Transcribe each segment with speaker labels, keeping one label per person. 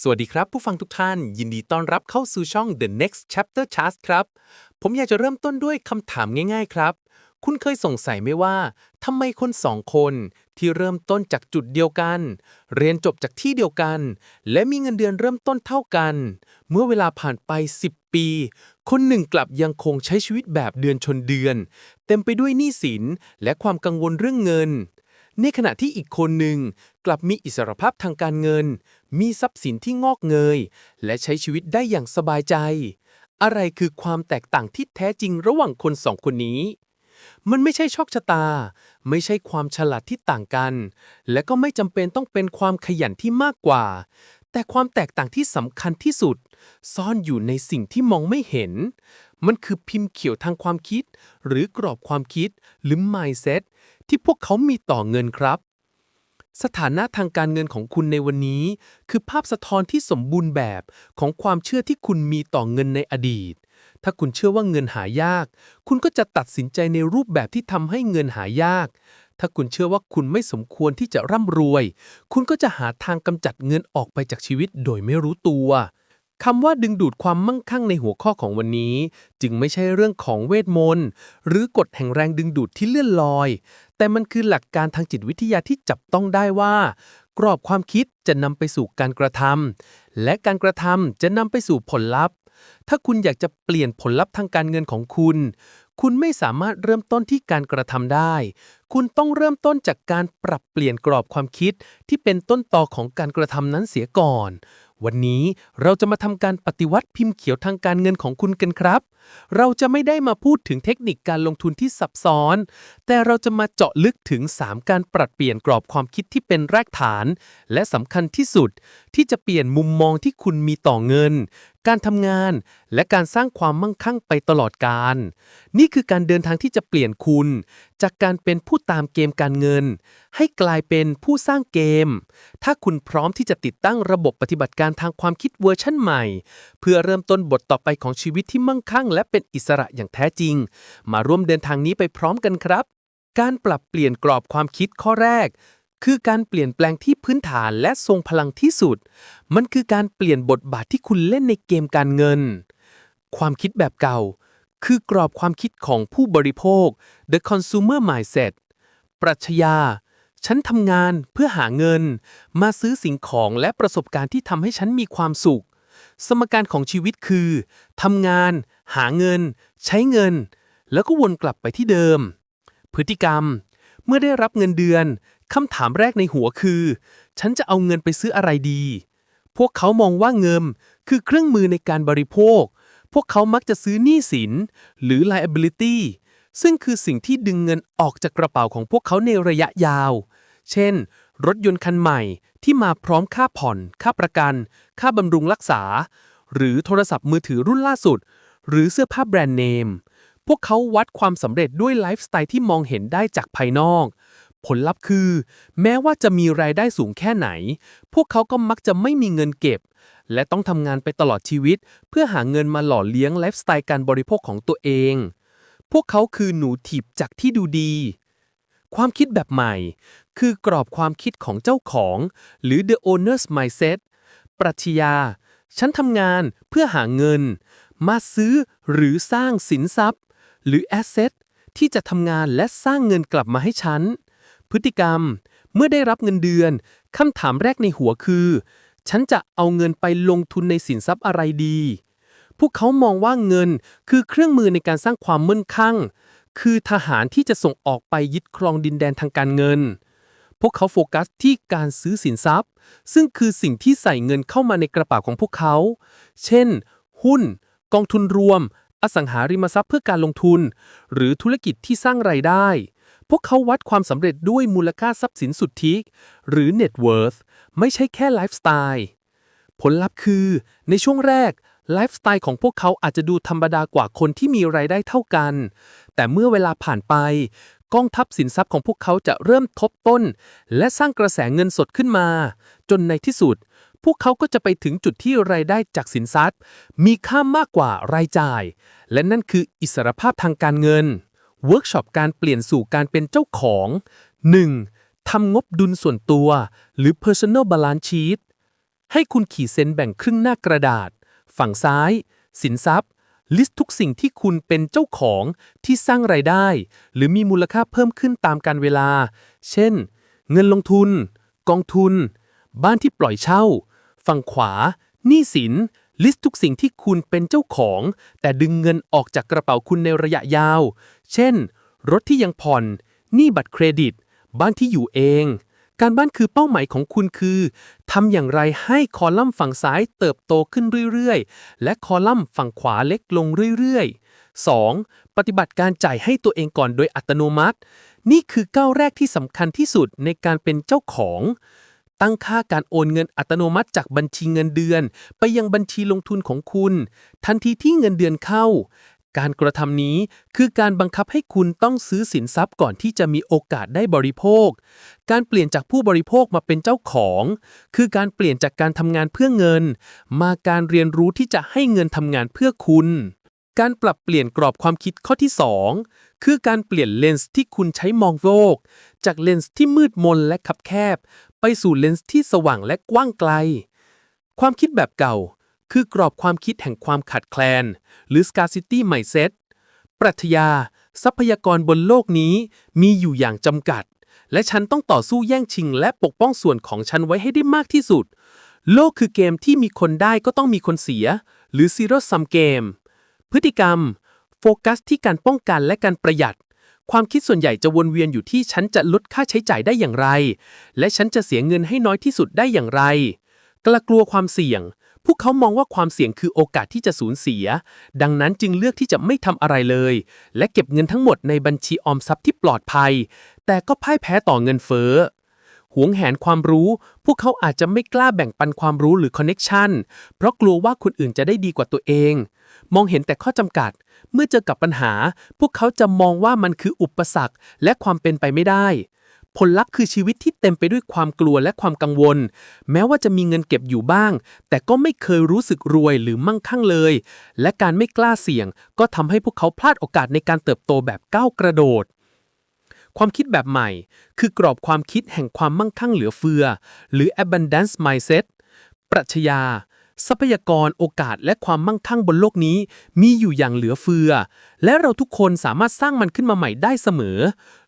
Speaker 1: สวัสดีครับผู้ฟังทุกท่าน ยินดีต้อนรับเข้าสู่ช่อง The Next Chapter Chart ครับ ผมอยากจะเริ่มต้นด้วยคำถามง่ายๆครับ คุณเคยสงสัยไหมว่าทำไมคนสองคนที่เริ่มต้นจากจุดเดียวกัน เรียนจบจากที่เดียวกัน และมีเงินเดือนเริ่มต้นเท่ากัน เมื่อเวลาผ่านไป 10 ปี คนหนึ่งกลับยังคงใช้ชีวิตแบบเดือนชนเดือน เต็มไปด้วยหนี้สินและความกังวลเรื่องเงินในขณะที่อีกคนหนึ่งกลับมีอิสรภาพทางการเงิน มีทรัพย์สินที่งอกเงย และใช้ชีวิตได้อย่างสบายใจ อะไรคือความแตกต่างที่แท้จริงระหว่างคนสองคนนี้ มันไม่ใช่โชคชะตา ไม่ใช่ความฉลาดที่ต่างกัน และก็ไม่จำเป็นต้องเป็นความขยันที่มากกว่า แต่ความแตกต่างที่สำคัญที่สุด ซ่อนอยู่ในสิ่งที่มองไม่เห็น มันคือพิมพ์เขียวทางความคิด หรือกรอบความคิด หรือ mindset ที่พวกเขามีต่อเงินครับ สถานะทางการเงินของคุณในวันนี้ คือภาพสะท้อนที่สมบูรณ์แบบของความเชื่อที่คุณมีต่อเงินในอดีต ถ้าคุณเชื่อว่าเงินหายาก คุณก็จะตัดสินใจในรูปแบบที่ทำให้เงินหายาก ถ้าคุณเชื่อว่าคุณไม่สมควรที่จะร่ำรวย คุณก็จะหาทางกำจัดเงินออกไปจากชีวิตโดยไม่รู้ตัว คำว่าดึงดูดความมั่งคั่งในหัวข้อของวันนี้ จึงไม่ใช่เรื่องของเวทมนต์หรือกฎแห่งแรงดึงดูดที่เลื่อนลอย แต่มันคือหลักการทางจิตวิทยาที่จับต้องได้ว่า กรอบความคิดจะนำไปสู่การกระทำและการกระทำจะนำไปสู่ผลลัพธ์ ถ้าคุณอยากจะเปลี่ยนผลลัพธ์ทางการเงินของคุณ คุณไม่สามารถเริ่มต้นที่การกระทำได้ คุณต้องเริ่มต้นจากการปรับเปลี่ยนกรอบความคิดที่เป็นต้นตอของการกระทำนั้นเสียก่อนวันนี้เราจะมาทำการปฏิวัติพิมพ์เขียวทางการเงินของคุณกันครับ เราจะไม่ได้มาพูดถึงเทคนิคการลงทุนที่ซับซ้อน แต่เราจะมาเจาะลึกถึง 3 การปรับเปลี่ยนกรอบความคิดที่เป็นรากฐาน และสำคัญที่สุด ที่จะเปลี่ยนมุมมองที่คุณมีต่อเงิน การทำงาน และการสร้างความมั่งคั่งไปตลอดกาลนี่คือการเดินทางที่จะเปลี่ยนคุณ จากการเป็นผู้ตามเกมการเงิน ให้กลายเป็นผู้สร้างเกม ถ้าคุณพร้อมที่จะติดตั้งระบบปฏิบัติการทางความคิดเวอร์ชั่นใหม่ เพื่อเริ่มต้นบทต่อไปของชีวิตที่มั่งคั่ง และเป็นอิสระอย่างแท้จริง มาร่วมเดินทางนี้ไปพร้อมกันครับ การปรับเปลี่ยนกรอบความคิดข้อแรก คือการเปลี่ยนแปลงที่พื้นฐานและทรงพลังที่สุด มันคือการเปลี่ยนบทบาทที่คุณเล่นในเกมการเงิน ความคิดแบบเก่า คือกรอบความคิดของผู้บริโภค the consumer mindset ปรัชญา ฉันทำงานเพื่อหาเงิน มาซื้อสิ่งของและประสบการณ์ที่ทำให้ฉันมีความสุข สมการของชีวิตคือทำงาน หาเงิน ใช้เงิน แล้วก็วนกลับไปที่เดิม พฤติกรรมเมื่อได้รับเงินเดือน คำถามแรกในหัวคือ ฉันจะเอาเงินไปซื้ออะไรดี พวกเขามองว่าเงินคือเครื่องมือในการบริโภค พวกเขามักจะซื้อหนี้สิน หรือ liability ซึ่งคือสิ่งที่ดึงเงินออกจากกระเป๋าของพวกเขาในระยะยาว เช่น รถยนต์คันใหม่ที่มาพร้อมค่าผ่อน ค่าประกัน ค่าบำรุงรักษา หรือโทรศัพท์มือถือรุ่นล่าสุด หรือเสื้อผ้าแบรนด์เนม พวกเขาวัดความสำเร็จด้วยไลฟ์สไตล์ที่มองเห็นได้จากภายนอก ผลลัพธ์คือ แม้ว่าจะมีรายได้สูงแค่ไหน พวกเขาก็มักจะไม่มีเงินเก็บ และต้องทำงานไปตลอดชีวิต เพื่อหาเงินมาหล่อเลี้ยงไลฟ์สไตล์การบริโภคของตัวเอง พวกเขาคือหนูถีบจากที่ดูดี ความคิดแบบใหม่ คือกรอบความคิดของเจ้าของ หรือ the owner's mindset ปรัชญา ฉันทำงานเพื่อหาเงิน มาซื้อหรือสร้างสินทรัพย์ หรือ asset ที่จะทำงานและสร้างเงินกลับมาให้ฉัน พฤติกรรม เมื่อได้รับเงินเดือนคำถามแรกในหัวคือ ฉันจะเอาเงินไปลงทุนในสินทรัพย์อะไรดี พวกเขามองว่าเงินคือเครื่องมือในการสร้างความมั่นคงคือทหารที่จะส่งออกไปยึดครองดินแดนทางการเงิน พวกเขาโฟกัสที่การซื้อสินทรัพย์ ซึ่งคือสิ่งที่ใส่เงินเข้ามาในกระเป๋าของพวกเขา เช่น หุ้น กองทุนรวม อสังหาริมทรัพย์เพื่อการลงทุน หรือธุรกิจที่สร้างไรายได้ วกเขาวัดความสำเร็จด้วยมูลค่าทรัพย์สินสุทธิ หรือ net worth ไม่ใช่แค่ไลฟ์สไตล์ผลลัพธ์คือ ในช่วงแรกไลฟ์สไตล์ของพวกเขาอาจจะดูธรรมดากว่าคนที่มีรายได้เท่ากัน แต่เมื่อเวลาผ่านไปกองทัพสินทรัพย์ของพวกเขาจะเริ่มทบต้น และสร้างกระแสเงินสดขึ้นมา จนในที่สุด พวกเขาก็จะไปถึงจุดที่รายได้จากสินทรัพย์ มีค่ามากกว่ารายจ่าย และนั่นคืออิสรภาพทางการเงิน เวิร์กช็อปการเปลี่ยนสู่การเป็นเจ้าของ 1. ทำงบดุลส่วนตัว หรือ personal balance sheet ให้คุณขีดเส้นแบ่งครึ่งหน้ากระดาษ ฝั่งซ้าย สินทรัพย์ ลิสต์ทุกสิ่งที่คุณเป็นเจ้าของที่สร้างไรายได้ หรือมีมูลค่าเพิ่มขึ้นตามการเวลา เช่น เงินลงทุน กองทุน บ้านที่ปล่อยเช่า ฝั่งขวาหนี้สิน ลิสต์ทุกสิ่งที่คุณเป็นเจ้าของ แต่ดึงเงินออกจากกระเป๋าคุณในระยะยาว เช่น รถที่ยังผ่อน หนี้บัตรเครดิต บ้านที่อยู่เอง การบ้านคือเป้าหมายของคุณคือทำอย่างไรให้คอลัมน์ฝั่งซ้ายเติบโตขึ้นเรื่อยๆ และคอลัมน์ฝั่งขวาเล็กลงเรื่อยๆ 2. ปฏิบัติการจ่ายให้ตัวเองก่อนโดยอัตโนมัติ นี่คือก้าวแรกที่สำคัญที่สุดในการเป็นเจ้าของ ตั้งค่าการโอนเงินอัตโนมัติจากบัญชีเงินเดือน ไปยังบัญชีลงทุนของคุณ ทันทีที่เงินเดือนเข้า การกระทำนี้คือการบังคับให้คุณต้องซื้อสินทรัพย์ก่อนที่จะมีโอกาสได้บริโภค การเปลี่ยนจากผู้บริโภคมาเป็นเจ้าของ คือการเปลี่ยนจากการทำงานเพื่อเงิน มาการเรียนรู้ที่จะให้เงินทำงานเพื่อคุณการปรับเปลี่ยนกรอบความคิดข้อที่ 2 คือการเปลี่ยนเลนส์ที่คุณใช้มองโลก จากเลนส์ที่มืดมนและคับแคบ ไปสู่เลนส์ที่สว่างและกว้างไกล ความคิดแบบเก่า คือกรอบความคิดแห่งความขาดแคลน หรือ scarcity mindset ปรัชญา ทรัพยากรบนโลกนี้มีอยู่อย่างจำกัด และฉันต้องต่อสู้แย่งชิง และปกป้องส่วนของฉันไว้ให้ได้มากที่สุด โลกคือเกมที่มีคนได้ก็ต้องมีคนเสีย หรือ zero sum game พฤติกรรม โฟกัสที่การป้องกันและการประหยัด ความคิดส่วนใหญ่จะวนเวียนอยู่ที่ฉันจะลดค่าใช้จ่ายได้อย่างไร และฉันจะเสียเงินให้น้อยที่สุดได้อย่างไร กลัวกลัวความเสี่ยง พวกเขามองว่าความเสี่ยงคือโอกาสที่จะสูญเสีย ดังนั้นจึงเลือกที่จะไม่ทำอะไรเลย และเก็บเงินทั้งหมดในบัญชีออมทรัพย์ที่ปลอดภัย แต่ก็พ่ายแพ้ต่อเงินเฟ้อ หวงแหนความรู้ พวกเขาอาจจะไม่กล้าแบ่งปันความรู้หรือคอนเน็กชันเพราะกลัวว่าคนอื่นจะได้ดีกว่าตัวเอง มองเห็นแต่ข้อจำกัด เมื่อเจอกับปัญหา พวกเขาจะมองว่ามันคืออุปสรรคและความเป็นไปไม่ได้ ผลลัพธ์คือชีวิตที่เต็มไปด้วยความกลัวและความกังวล แม้ว่าจะมีเงินเก็บอยู่บ้าง แต่ก็ไม่เคยรู้สึกรวยหรือมั่งคั่งเลย และการไม่กล้าเสี่ยง ก็ทำให้พวกเขาพลาดโอกาสในการเติบโตแบบก้าวกระโดด ความคิดแบบใหม่ คือกรอบความคิดแห่งความมั่งคั่งเหลือเฟือ หรือ abundance mindset ปรัชญา ทรัพยากรโอกาสและความมั่งคั่งบนโลกนี้ มีอยู่อย่างเหลือเฟือ และเราทุกคนสามารถสร้างมันขึ้นมาใหม่ได้เสมอ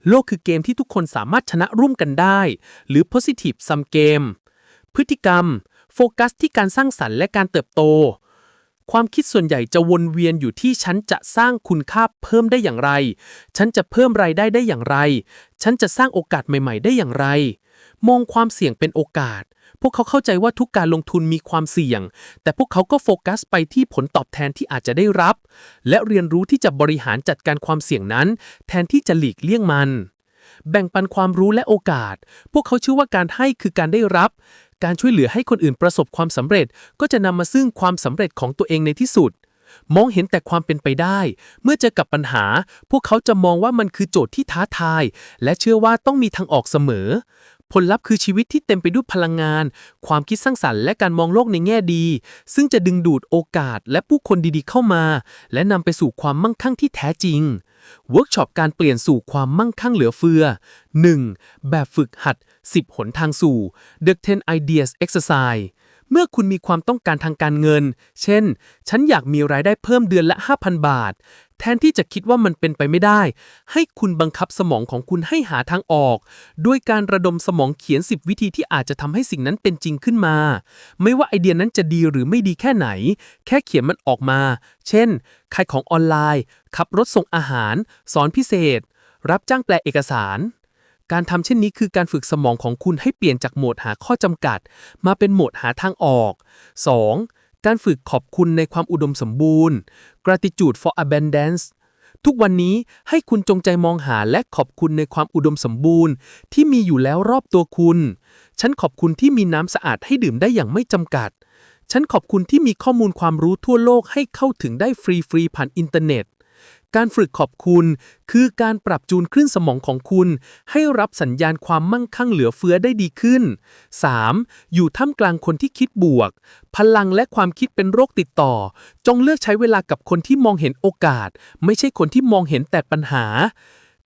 Speaker 1: โลกคือเกมที่ทุกคนสามารถชนะร่วมกันได้ หรือ positive sum game พฤติกรรม โฟกัสที่การสร้างสรรค์และการเติบโต ความคิดส่วนใหญ่จะวนเวียนอยู่ที่ฉันจะสร้างคุณค่าเพิ่มได้อย่างไร ฉันจะเพิ่มรายได้ได้อย่างไร ฉันจะสร้างโอกาสใหม่ ๆ ได้อย่างไร มองความเสี่ยงเป็นโอกาส พวกเขาเข้าใจว่าทุกการลงทุนมีความเสี่ยง แต่พวกเขาก็โฟกัสไปที่ผลตอบแทนที่อาจจะได้รับ และเรียนรู้ที่จะบริหารจัดการความเสี่ยงนั้น แทนที่จะหลีกเลี่ยงมันแบ่งปันความรู้และโอกาส พวกเขาเชื่อว่าการให้คือการได้รับ การช่วยเหลือให้คนอื่นประสบความสำเร็จ ก็จะนำมาซึ่งความสำเร็จของตัวเองในที่สุด มองเห็นแต่ความเป็นไปได้ เมื่อเจอกับปัญหา พวกเขาจะมองว่ามันคือโจทย์ที่ท้าทาย และเชื่อว่าต้องมีทางออกเสมอ ผลลัพธ์คือชีวิตที่เต็มไปด้วยพลังงาน ความคิดสร้างสรรค์และการมองโลกในแง่ดี ซึ่งจะดึงดูดโอกาสและผู้คนดีๆเข้ามา และนำไปสู่ความมั่งคั่งที่แท้จริงเวิร์กช็อปการเปลี่ยนสู่ความมั่งคั่งเหลือเฟือ 1. แบบฝึกหัด 10 หนทางสู่ The 10 Ideas Exercise เมื่อคุณมีความต้องการทางการเงิน เช่น ฉันอยากมีรายได้เพิ่มเดือนละ 5,000 บาท แทนที่จะคิดว่ามันเป็นไปไม่ได้ ให้คุณบังคับสมองของคุณให้หาทางออก ด้วยการระดมสมองเขียน 10 วิธีที่อาจจะทำให้สิ่งนั้นเป็นจริงขึ้นมา ไม่ว่าไอเดียนั้นจะดีหรือไม่ดีแค่ไหน แค่เขียนมันออกมา เช่น ขายของออนไลน์ ขับรถส่งอาหาร สอนพิเศษ รับจ้างแปลเอกสาร การทำเช่นนี้คือการฝึกสมองของคุณให้เปลี่ยนจากโหมดหาข้อจำกัด มาเป็นโหมดหาทางออก 2. การฝึกขอบคุณในความอุดมสมบูรณ์ gratitude for abundance ทุกวันนี้ให้คุณจงใจมองหาและขอบคุณในความอุดมสมบูรณ์ ที่มีอยู่แล้วรอบตัวคุณ ฉันขอบคุณที่มีน้ำสะอาดให้ดื่มได้อย่างไม่จำกัด ฉันขอบคุณที่มีข้อมูลความรู้ทั่วโลกให้เข้าถึงได้ฟรีๆผ่านอินเทอร์เน็ต การฝึกขอบคุณ คือการปรับจูนคลื่นสมองของคุณ ให้รับสัญญาณความมั่งคั่งเหลือเฟือได้ดีขึ้น 3. อยู่ท่ามกลางคนที่คิดบวก พลังและความคิดเป็นโรคติดต่อ จงเลือกใช้เวลากับคนที่มองเห็นโอกาส ไม่ใช่คนที่มองเห็นแต่ปัญหา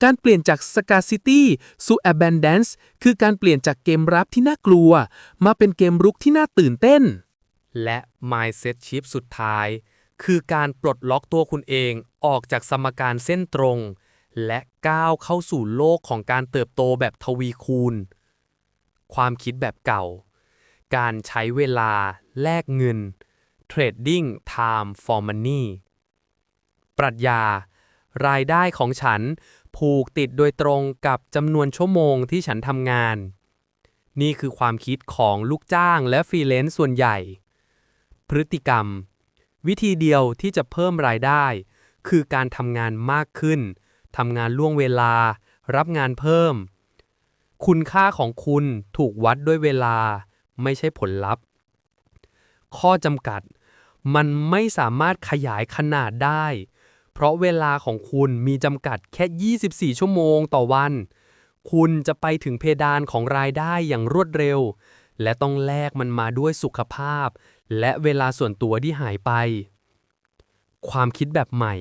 Speaker 1: การเปลี่ยนจาก scarcity สู่ abundance คือการเปลี่ยนจากเกมรับที่น่ากลัว มาเป็นเกมรุกที่น่าตื่นเต้น
Speaker 2: และ mindset shift สุดท้าย คือการปลดล็อกตัวคุณเองออกจากสมการเส้นตรง และก้าวเข้าสู่โลกของการเติบโตแบบทวีคูณ ความคิดแบบเก่า การใช้เวลา แลกเงิน trading time for money ปรัชญา รายได้ของฉันผูกติดโดยตรงกับจำนวนชั่วโมงที่ฉันทำงาน นี่คือความคิดของลูกจ้างและฟรีแลนซ์ส่วนใหญ่ พฤติกรรม วิธีเดียวที่จะเพิ่มรายได้ คือการทำงานมากขึ้น ทำงานล่วงเวลา รับงานเพิ่ม คุณค่าของคุณถูกวัดด้วยเวลา ไม่ใช่ผลลัพธ์ ข้อจำกัด มันไม่สามารถขยายขนาดได้ เพราะเวลาของคุณมีจำกัดแค่ 24 ชั่วโมงต่อวัน คุณจะไปถึงเพดานของรายได้อย่างรวดเร็ว และต้องแลกมันมาด้วยสุขภาพ และเวลาส่วนตัวที่หายไป ความคิดแบบใหม่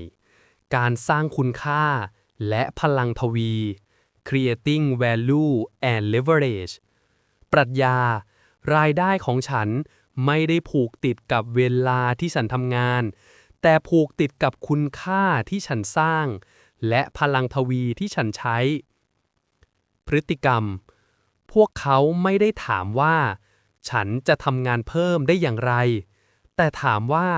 Speaker 2: การสร้างคุณค่า และพลังทวี creating value and leverage ปรัชญา รายได้ของฉันไม่ได้ผูกติดกับเวลาที่ฉันทำงาน แต่ผูกติดกับคุณค่าที่ฉันสร้าง และพลังทวีที่ฉันใช้ พฤติกรรม พวกเขาไม่ได้ถามว่า ฉันจะทำงานเพิ่มได้อย่างไร แต่ถามว่า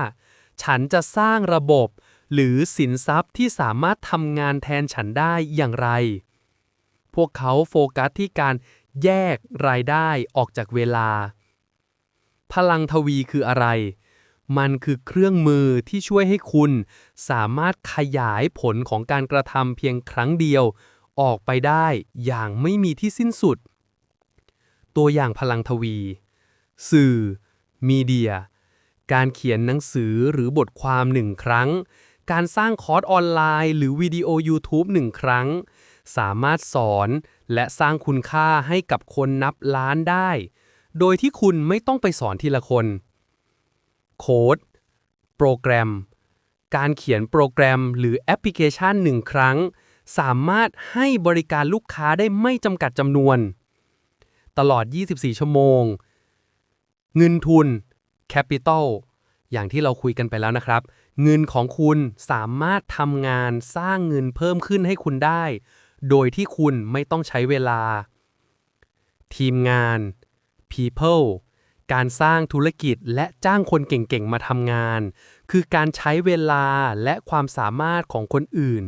Speaker 2: ฉันจะสร้างระบบ หรือสินทรัพย์ที่สามารถทำงานแทนฉันได้อย่างไร พวกเขาโฟกัสที่การแยกรายได้ออกจากเวลา พลังทวีคืออะไร มันคือเครื่องมือที่ช่วยให้คุณสามารถขยายผลของการกระทำเพียงครั้งเดียว ออกไปได้อย่างไม่มีที่สิ้นสุด ตัวอย่างพลังทวี สื่อ มีเดีย การเขียนหนังสือหรือบทความหนึ่งครั้ง การสร้างคอร์สออนไลน์ หรือวิดีโอ YouTube หนึ่งครั้ง สามารถสอนและสร้างคุณค่าให้กับคนนับล้านได้ โดยที่คุณไม่ต้องไปสอนทีละคน โค้ด โปรแกรม การเขียนโปรแกรมหรือแอปพลิเคชันหนึ่งครั้ง สามารถให้บริการลูกค้าได้ไม่จำกัดจำนวน ตลอด 24 ชั่วโมง เงินทุน Capital อย่างที่เราคุยกันไปแล้วนะครับ เงินของคุณสามารถทำงานสร้างเงินเพิ่มขึ้นให้คุณได้ โดยที่คุณไม่ต้องใช้เวลา ทีมงาน People การสร้างธุรกิจและจ้างคนเก่งๆ มาทำงาน คือการใช้เวลาและความสามารถของคนอื่น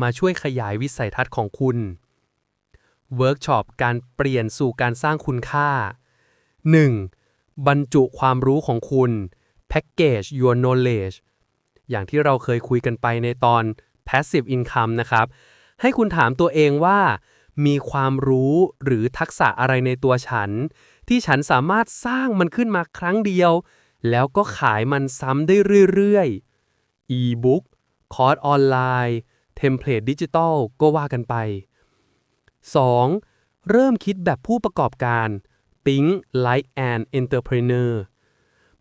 Speaker 2: มาช่วยขยายวิสัยทัศน์ของคุณเวิร์กช็อปการเปลี่ยนสู่การสร้างคุณค่า 1. บรรจุความรู้ของคุณ package your knowledge อย่างที่เราเคยคุยกันไปในตอน passive income นะครับ ให้คุณถามตัวเองว่า มีความรู้หรือทักษะอะไรในตัวฉัน ที่ฉันสามารถสร้างมันขึ้นมาครั้งเดียว แล้วก็ขายมันซ้ำได้เรื่อยๆ e-book คอร์สออนไลน์เทมเพลตดิจิตอลก็ว่ากันไป 2. เริ่มคิดแบบผู้ประกอบการ Think like an entrepreneur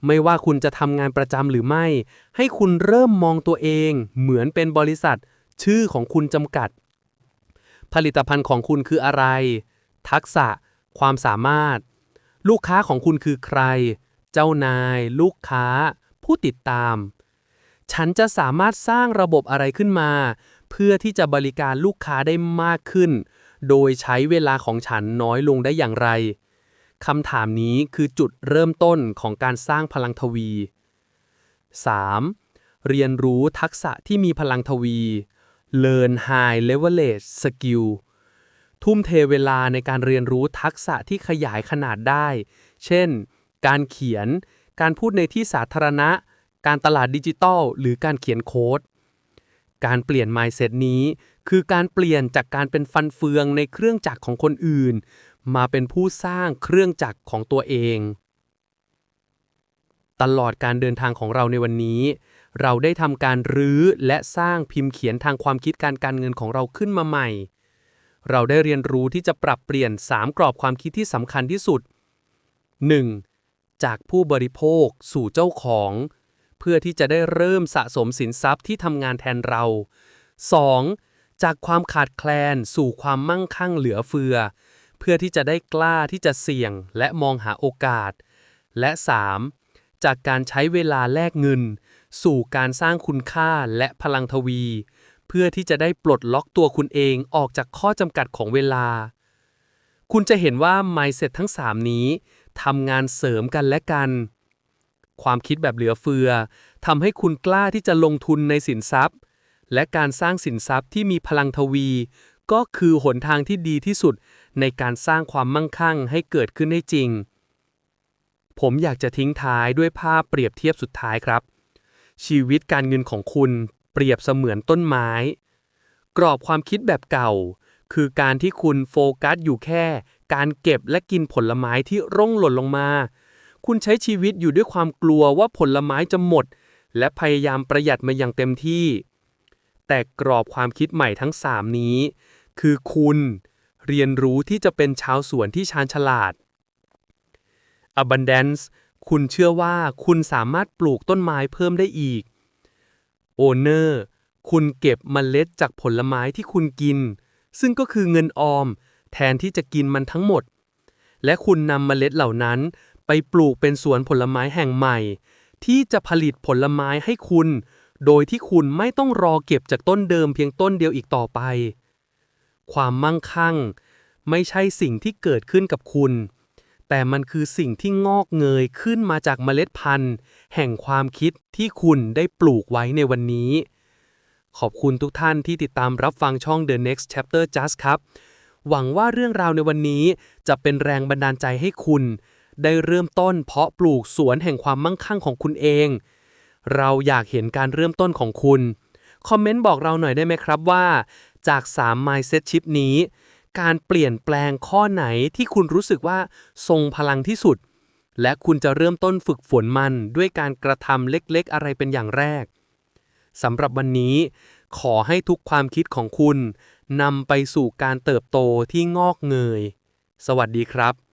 Speaker 2: ไม่ว่าคุณจะทำงานประจำหรือไม่ ให้คุณเริ่มมองตัวเอง เหมือนเป็นบริษัท ชื่อของคุณจำกัด ผลิตภัณฑ์ของคุณคืออะไร ทักษะ ความสามารถ ลูกค้าของคุณคือใคร เจ้านาย ลูกค้า ผู้ติดตาม ฉันจะสามารถสร้างระบบอะไรขึ้นมา เพื่อที่จะบริการลูกค้าได้มากขึ้น โดยใช้เวลาของฉันน้อยลงได้อย่างไร คำถามนี้คือจุดเริ่มต้นของการสร้างพลังทวี 3. เรียนรู้ทักษะที่มีพลังทวี Learn High Leverage Skill ทุ่มเทเวลาในการเรียนรู้ทักษะที่ขยายขนาดได้ เช่น การเขียน การพูดในที่สาธารณะ การตลาดดิจิทัล หรือการเขียนโค้ด การเปลี่ยน mindset นี้ คือการเปลี่ยนจากการเป็นฟันเฟืองในเครื่องจักรของคนอื่น มาเป็นผู้สร้างเครื่องจักรของตัวเอง ตลอดการเดินทางของเราในวันนี้ เราได้ทำการรื้อและสร้างพิมพ์เขียนทางความคิดการการเงินของเราขึ้นมาใหม่ เราได้เรียนรู้ที่จะปรับเปลี่ยน 3 กรอบความคิดที่สำคัญที่สุด 1. จากผู้บริโภคสู่เจ้าของ เพื่อที่จะได้เริ่มสะสมสินทรัพย์ที่ทำงานแทนเรา 2. จากความขาดแคลนสู่ความมั่งคั่งเหลือเฟือ เพื่อที่จะได้กล้าที่จะเสี่ยงและมองหาโอกาส และ 3. จากการใช้เวลาแลกเงิน สู่การสร้างคุณค่าและพลังทวี เพื่อที่จะได้ปลดล็อกตัวคุณเองออกจากข้อจำกัดของเวลา คุณจะเห็นว่า mindset ทั้ง 3 นี้ทำงานเสริมกันและกัน ความคิดแบบเหลือเฟือทำให้คุณกล้าที่จะลงทุนในสินทรัพย์ และการสร้างสินทรัพย์ที่มีพลังทวี ก็คือหนทางที่ดีที่สุด ในการสร้างความมั่งคั่งให้เกิดขึ้นได้จริง ผมอยากจะทิ้งท้ายด้วยภาพเปรียบเทียบสุดท้ายครับ ชีวิตการเงินของคุณเปรียบเสมือนต้นไม้ กรอบความคิดแบบเก่า คือการที่คุณโฟกัสอยู่แค่ การเก็บและกินผลไม้ที่ร่วงหล่นลงมา คุณใช้ชีวิตอยู่ด้วยความกลัวว่าผลไม้จะหมด และพยายามประหยัดมาอย่างเต็มที่ แต่กรอบความคิดใหม่ทั้ง 3 นี้ คือคุณ เรียนรู้ที่จะเป็นชาวสวนที่ชาญฉลาด Abundance คุณเชื่อว่าคุณสามารถปลูกต้นไม้เพิ่มได้อีก Owner คุณเก็บเมล็ดจากผลไม้ที่คุณกิน ซึ่งก็คือเงินออม แทนที่จะกินมันทั้งหมด และคุณนำเมล็ดเหล่านั้น ไปปลูกเป็นสวนผลไม้แห่งใหม่ ที่จะผลิตผลไม้ให้คุณ โดยที่คุณไม่ต้องรอเก็บจากต้นเดิมเพียงต้นเดียวอีกต่อไป ความมั่งคั่ง ไม่ใช่สิ่งที่เกิดขึ้นกับคุณ แต่มันคือสิ่งที่งอกเงยขึ้นมาจากเมล็ดพันธุ์ แห่งความคิดที่คุณได้ปลูกไว้ในวันนี้ ขอบคุณทุกท่านที่ติดตามรับฟังช่อง The Next Chapter Just ครับ หวังว่าเรื่องราวในวันนี้จะเป็นแรงบันดาลใจให้คุณ ได้เริ่มต้นเพาะปลูกสวนแห่งความมั่งคั่งของคุณเอง เราอยากเห็นการเริ่มต้นของคุณคอมเมนต์บอกเราหน่อยได้ไหมครับว่า จาก 3 mindset shift นี้ การเปลี่ยนแปลงข้อไหนที่คุณรู้สึกว่าทรงพลังที่สุด และคุณจะเริ่มต้นฝึกฝนมันด้วยการกระทำเล็กๆ อะไรเป็นอย่างแรกสำหรับวันนี้ ขอให้ทุกความคิดของคุณนำไปสู่การเติบโตที่งอกเงย สวัสดีครับ